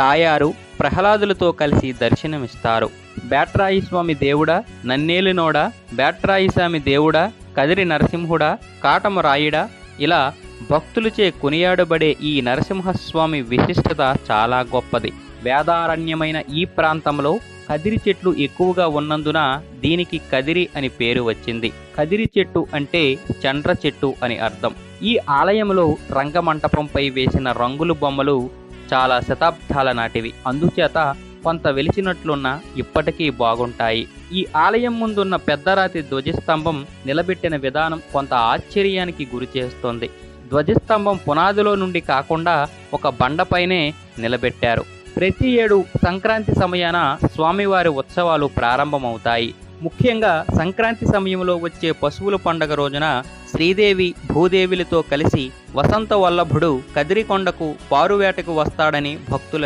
తాయారు ప్రహ్లాదులతో కలిసి దర్శనమిస్తారు. బ్యాట్రాయి స్వామి దేవుడా నన్నేలినోడా బ్యాట్రాయి స్వామి దేవుడా కదిరి నరసింహుడా కాటమరాయుడా ఇలా భక్తులచే కొనియాడబడే ఈ నరసింహస్వామి విశిష్టత చాలా గొప్పది. వేదారణ్యమైన ఈ ప్రాంతంలో కదిరి చెట్లు ఎక్కువగా ఉన్నందున దీనికి కదిరి అని పేరు వచ్చింది. కదిరి చెట్టు అంటే చండ్ర చెట్టు అని అర్థం. ఈ ఆలయంలో రంగమంటపంపై వేసిన రంగుల బొమ్మలు చాలా శతాబ్దాల నాటివి. అందుచేత కొంత వెలిచినట్లున్న ఇప్పటికీ బాగుంటాయి. ఈ ఆలయం ముందున్న పెద్దరాతి ధ్వజస్తంభం నిలబెట్టిన విధానం కొంత ఆశ్చర్యానికి గురిచేస్తుంది ధ్వజస్తంభం పునాదిలో నుండి కాకుండా ఒక బండపైనే నిలబెట్టారు. ప్రతి ఏడు సంక్రాంతి సమయాన స్వామివారి ఉత్సవాలు ప్రారంభమవుతాయి. ముఖ్యంగా సంక్రాంతి సమయంలో వచ్చే పశువుల పండగ రోజున శ్రీదేవి భూదేవిలతో కలిసి వసంత వల్లభుడు కదిరికొండకు పారువేటకు వస్తాడని భక్తుల